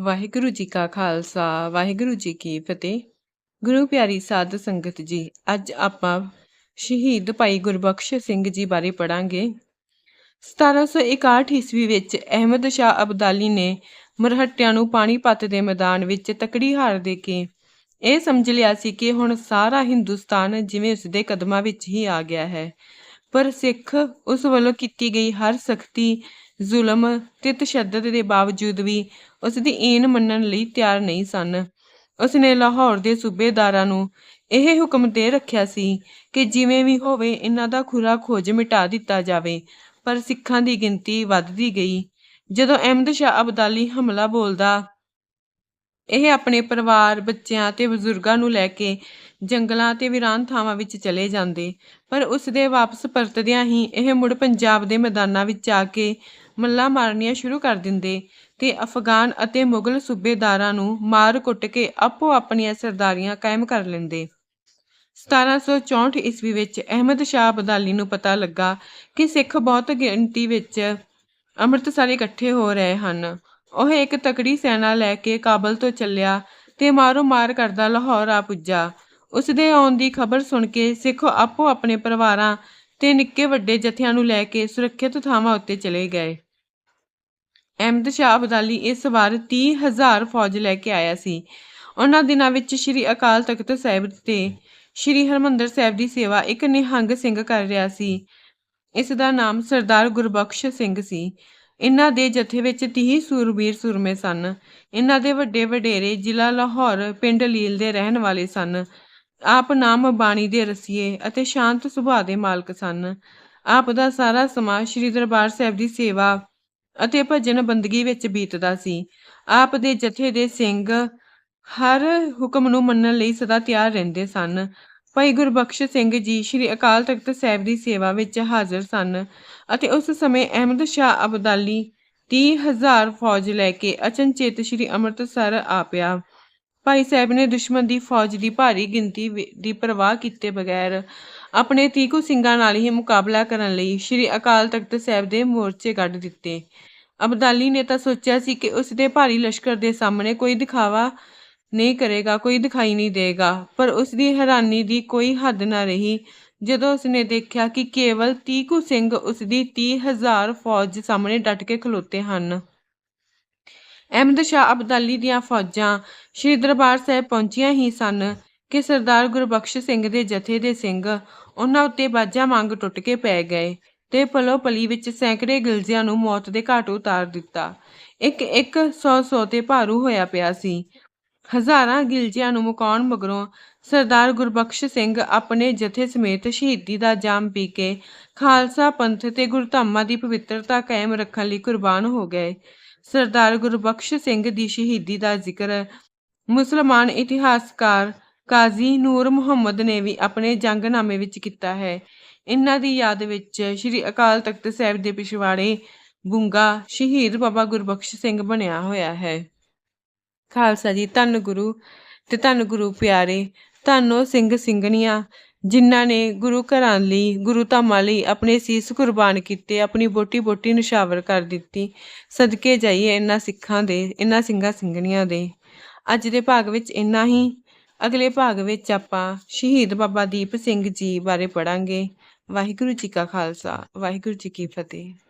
ਵਾਹਿਗੁਰੂ ਜੀ ਕਾ ਖਾਲਸਾ, ਵਾਹਿਗੁਰੂ ਜੀ ਕੀ ਫਤਿਹ। ਗੁਰੂ ਪਿਆਰੀ ਸਾਧ ਸੰਗਤ ਜੀ, ਅੱਜ ਆਪਾਂ ਸ਼ਹੀਦ ਭਾਈ ਗੁਰਬਖਸ਼ ਸਿੰਘ ਜੀ ਬਾਰੇ ਪੜਾਂਗੇ 1761 ਈਸਵੀ ਵਿੱਚ ਅਹਿਮਦ ਸ਼ਾਹ ਅਬਦਾਲੀ ਨੇ ਮਰਹੱਟਿਆਂ ਨੂੰ ਪਾਣੀਪਤ ਦੇ ਮੈਦਾਨ ਵਿੱਚ ਤਕੜੀ ਹਾਰ ਦੇ ਕੇ ਇਹ ਸਮਝ ਲਿਆ ਸੀ ਕਿ ਹੁਣ ਸਾਰਾ ਹਿੰਦੁਸਤਾਨ ਜਿਵੇਂ ਉਸ ਦੇ ਕਦਮਾਂ ਵਿੱਚ ਹੀ ਆ ਗਿਆ ਹੈ। ਪਰ ਸਿੱਖ ਉਸ ਵੱਲੋਂ ਕੀਤੀ ਗਈ ਹਰ ਸਖਤੀ ਜ਼ੁਲਮ ਤੇ ਤਸ਼ੱਦਦ ਦੇ ਬਾਵਜੂਦ ਵੀ ਉਸ ਦੀ ਏਨ ਮੰਨਣ ਲਈ ਤਿਆਰ ਨਹੀਂ ਸਨ। ਉਸ ਨੇ ਲਾਹੌਰ ਦੇ ਸੂਬੇਦਾਰਾਂ ਨੂੰ ਇਹ ਹੁਕਮ ਦੇ ਰੱਖਿਆ ਸੀ ਕਿ ਜਿਵੇਂ ਵੀ ਹੋਵੇ ਇਹਨਾਂ ਦਾ ਖੁਰਾ ਖੋਜ ਮਿਟਾ ਦਿੱਤਾ ਜਾਵੇ, ਪਰ ਸਿੱਖਾਂ ਦੀ ਗਿਣਤੀ ਵੱਧਦੀ ਗਈ। ਜਦੋਂ ਅਹਿਮਦ ਸ਼ਾਹ ਅਬਦਾਲੀ ਹਮਲਾ ਬੋਲਦਾ ਇਹ ਆਪਣੇ ਪਰਿਵਾਰ, ਬੱਚਿਆਂ ਤੇ ਬਜ਼ੁਰਗਾਂ ਨੂੰ ਲੈ ਕੇ ਜੰਗਲਾਂ ਤੇ ਵੀਰਾਨ ਥਾਵਾਂ ਵਿੱਚ ਚਲੇ ਜਾਂਦੇ। ਪਰ ਉਸ ਦੇ ਵਾਪਸ ਪਰਤਦਿਆਂ ਹੀ ਇਹ ਮੁੜ ਪੰਜਾਬ ਦੇ ਮੈਦਾਨਾਂ ਵਿੱਚ ਆ ਕੇ ਮੱਲਾ ਮਾਰਨੀਆਂ ਸ਼ੁਰੂ ਕਰ ਦਿੰਦੇ ਤੇ ਅਫਗਾਨ ਅਤੇ ਮੁਗਲ ਸੂਬੇਦਾਰਾਂ ਨੂੰ ਮਾਰ ਕੁੱਟ ਕੇ ਆਪੋ ਆਪਣੀਆਂ ਸਰਦਾਰੀਆਂ ਕਾਇਮ ਕਰ ਲੈਂਦੇ। 1764 ਈਸਵੀ ਵਿੱਚ ਅਹਿਮਦ ਸ਼ਾਹ ਅਬਦਾਲੀ ਨੂੰ ਪਤਾ ਲੱਗਾ ਕਿ ਸਿੱਖ ਬਹੁਤ ਗਿਣਤੀ ਵਿੱਚ ਅੰਮ੍ਰਿਤਸਰ ਇਕੱਠੇ ਹੋ ਰਹੇ ਹਨ। ਉਹ ਇੱਕ ਤਕੜੀ ਸੈਨਾ ਲੈ ਕੇ ਕਾਬਲ ਤੋਂ ਚੱਲਿਆ ਤੇ ਮਾਰੋ ਮਾਰ ਕਰਦਾ ਲਾਹੌਰ ਆ ਪੁੱਜਾ। ਉਸ ਦੇ ਆਉਣ ਦੀ ਖਬਰ ਸੁਣ ਕੇ ਸਿੱਖ ਆਪੋ ਆਪਣੇ ਪਰਿਵਾਰਾਂ ਤੇ ਨਿੱਕੇ ਵੱਡੇ ਜਥਿਆਂ ਨੂੰ ਲੈ ਕੇ ਸੁਰੱਖਿਅਤ ਥਾਵਾਂ ਉੱਤੇ ਚਲੇ ਗਏ। ਅਹਿਮਦ ਸ਼ਾਹ ਅਬਦਾਲੀ ਇਸ ਵਾਰ 30000 ਫੌਜ ਲੈ ਕੇ ਆਇਆ ਸੀ। ਉਹਨਾਂ ਦਿਨਾਂ ਵਿੱਚ ਸ੍ਰੀ ਅਕਾਲ ਤਖਤ ਸਾਹਿਬ ਤੇ ਸ੍ਰੀ ਹਰਮੰਦਰ ਸਾਹਿਬ ਦੀ ਸੇਵਾ ਇੱਕ ਨਿਹੰਗ ਸਿੰਘ ਕਰ ਰਿਹਾ ਸੀ। ਇਸ ਦਾ ਨਾਮ ਸਰਦਾਰ ਗੁਰਬਖਸ਼ ਸਿੰਘ ਸੀ। ਇਹਨਾਂ ਦੇ ਜਥੇ ਵਿੱਚ 30 ਸੂਰਬੀਰ ਸੂਰਮੇ ਸਨ। ਇਹਨਾਂ ਦੇ ਵੱਡੇ ਵਡੇਰੇ ਜ਼ਿਲ੍ਹਾ ਲਾਹੌਰ, ਪਿੰਡ ਲੀਲ ਦੇ ਰਹਿਣ ਵਾਲੇ ਸਨ। ਆਪ ਨਾਮ ਬਾਣੀ ਦੇ ਰਸੀਏ ਅਤੇ ਸ਼ਾਂਤ ਸੁਭਾਅ ਦੇ ਮਾਲਕ ਸਨ। ਆਪ ਦਾ ਸਾਰਾ ਸਮਾਂ ਸ੍ਰੀ ਦਰਬਾਰ ਸਾਹਿਬ ਦੀ ਸੇਵਾ ਅਤੇ ਭਜਨ ਬੰਦਗੀ ਵਿੱਚ ਬੀਤਦਾ ਸੀ। ਆਪ ਦੇ ਜਥੇ ਦੇ ਸਿੰਘ ਹਰ ਹੁਕਮ ਨੂੰ ਮੰਨਣ ਲਈ ਸਦਾ ਤਿਆਰ ਰਹਿੰਦੇ ਸਨ। ਭਾਈ ਗੁਰਬਖਸ਼ ਸਿੰਘ ਜੀ, ਸ੍ਰੀ ਅਕਾਲ ਤਖਤ ਸਾਹਿਬ ਦੀ ਸੇਵਾ ਵਿੱਚ ਹਾਜ਼ਰ ਸਨ ਅਤੇ ਉਸ ਸਮੇਂ ਅਹਿਮਦ ਸ਼ਾਹ ਅਬਦਾਲੀ 30000 ਫੌਜ ਲੈ ਕੇ ਅਚਨਚੇਤ ਸ੍ਰੀ ਅੰਮ੍ਰਿਤਸਰ ਆ ਪਿਆ। ਭਾਈ ਸਾਹਿਬ ਨੇ ਦੁਸ਼ਮਣ ਦੀ ਫੌਜ ਦੀ ਭਾਰੀ ਗਿਣਤੀ ਦੀ ਪਰਵਾਹ ਕੀਤੇ ਬਗੈਰ ਆਪਣੇ ਤੀਕੂ ਸਿੰਘਾਂ ਨਾਲ ਹੀ ਮੁਕਾਬਲਾ ਕਰਨ ਲਈ ਸ੍ਰੀ ਅਕਾਲ ਤਖਤ ਸਾਹਿਬ ਦੇ ਮੋਰਚੇ ਕੱਢ ਦਿੱਤੇ। ਅਬਦਾਲੀ ਨੇ ਤਾਂ ਸੋਚਿਆ ਸੀ ਕਿ ਉਸ ਦੇ ਭਾਰੀ ਲਸ਼ਕਰ ਦੇ ਸਾਹਮਣੇ ਕੋਈ ਦਿਖਾਵਾ ਨਹੀਂ ਕਰੇਗਾ, ਕੋਈ ਦਿਖਾਈ ਨਹੀਂ ਦੇਗਾ। ਪਰ ਉਸ ਦੀ ਹੈਰਾਨੀ ਦੀ ਕੋਈ ਹੱਦ ਨਾ ਰਹੀ। ਜਦੋਂ ਉਸਨੇ ਦੇਖਿਆ ਕਿ ਕੇਵਲ ਤੀਕੂ ਸਿੰਘ ਉਸ ਦੀ 30000 ਫੌਜ ਸਾਹਮਣੇ ਡਟ ਕੇ ਖਲੋਤੇ ਹਨ। ਅਹਿਮਦ ਸ਼ਾਹ ਅਬਦਾਲੀ ਦੀਆਂ ਫੌਜਾਂ ਸ੍ਰੀ ਦਰਬਾਰ ਸਾਹਿਬ ਪਹੁੰਚੀਆਂ ਹੀ ਸਨ ਕਿ ਸਰਦਾਰ ਗੁਰਬਖਸ਼ ਸਿੰਘ ਦੇ ਜਥੇ ਦੇ ਸਿੰਘ ਉਹਨਾਂ ਉੱਤੇ ਬਾਜਾ ਮੰਗ ਟੁੱਟ ਕੇ ਪੈ ਗਏ ਤੇ ਪਲੋ ਪਲੀ ਵਿੱਚ ਸੈਂਕੜੇ ਗਿਲਜਿਆਂ ਨੂੰ ਮੌਤ ਦੇ ਘਾਟ ਉਤਾਰ ਦਿੱਤਾ। ਇੱਕ ਇੱਕ ਸੌ ਸੌ ਤੇ ਭਾਰੂ ਹੋਇਆ ਪਿਆ ਸੀ। ਹਜ਼ਾਰਾਂ ਗਿਲਜਿਆਂ ਨੂੰ ਮੁਕਾਉਣ ਮਗਰੋਂ ਸਰਦਾਰ ਗੁਰਬਖਸ਼ ਸਿੰਘ ਆਪਣੇ ਜਥੇ ਸਮੇਤ ਸ਼ਹੀਦੀ ਦਾ ਜਾਮ ਪੀ ਕੇ ਖਾਲਸਾ ਪੰਥ ਤੇ ਗੁਰਧਾਮਾਂ ਦੀ ਪਵਿੱਤਰਤਾ ਕਾਇਮ ਰੱਖਣ ਲਈ ਕੁਰਬਾਨ ਹੋ ਗਏ। ਸਰਦਾਰ ਗੁਰਬਖਸ਼ ਸਿੰਘ ਦੀ ਸ਼ਹੀਦੀ ਦਾ ਜ਼ਿਕਰ ਮੁਸਲਮਾਨ ਇਤਿਹਾਸਕਾਰ ਕਾਜ਼ੀ ਨੂਰ ਮੁਹੰਮਦ ਨੇ ਵੀ ਆਪਣੇ ਜੰਗਨਾਮੇ ਵਿੱਚ ਕੀਤਾ ਹੈ। ਇਹਨਾਂ ਦੀ ਯਾਦ ਵਿੱਚ ਸ੍ਰੀ ਅਕਾਲ ਤਖਤ ਸਾਹਿਬ ਦੇ ਪਿਛਵਾੜੇ ਗੁੰਗਾ ਸ਼ਹੀਦ ਬਾਬਾ ਗੁਰਬਖਸ਼ ਸਿੰਘ ਬਣਿਆ ਹੋਇਆ ਹੈ। ਖਾਲਸਾ ਜੀ, ਧੰਨ ਗੁਰੂ ਤੇ ਧੰਨ ਗੁਰੂ ਪਿਆਰੇ, ਧੰਨੋ ਸਿੰਘ ਸਿੰਘਣੀਆਂ ਜਿਨ੍ਹਾਂ ਨੇ ਗੁਰੂ ਘਰਾਂ ਲਈ, ਗੁਰੂ ਧਾਮਾਂ ਲਈ ਆਪਣੇ ਸੀਸ ਕੁਰਬਾਨ ਕੀਤੇ, ਆਪਣੀ ਬੋਟੀ ਬੋਟੀ ਨਿਸ਼ਾਵਰ ਕਰ ਦਿੱਤੀ। ਸਦਕੇ ਜਾਈਏ ਇਹਨਾਂ ਸਿੱਖਾਂ ਦੇ, ਇਹਨਾਂ ਸਿੰਘਾਂ ਸਿੰਘਣੀਆਂ ਦੇ। ਅੱਜ ਦੇ ਭਾਗ ਵਿੱਚ ਇੰਨਾ ਹੀ। ਅਗਲੇ ਭਾਗ ਵਿੱਚ ਆਪਾਂ ਸ਼ਹੀਦ ਬਾਬਾ ਦੀਪ ਸਿੰਘ ਜੀ ਬਾਰੇ ਪੜਾਂਗੇ ਵਾਹਿਗੁਰੂ ਜੀ ਕਾ ਖਾਲਸਾ, ਵਾਹਿਗੁਰੂ ਜੀ ਕੀ ਫਤਿਹ।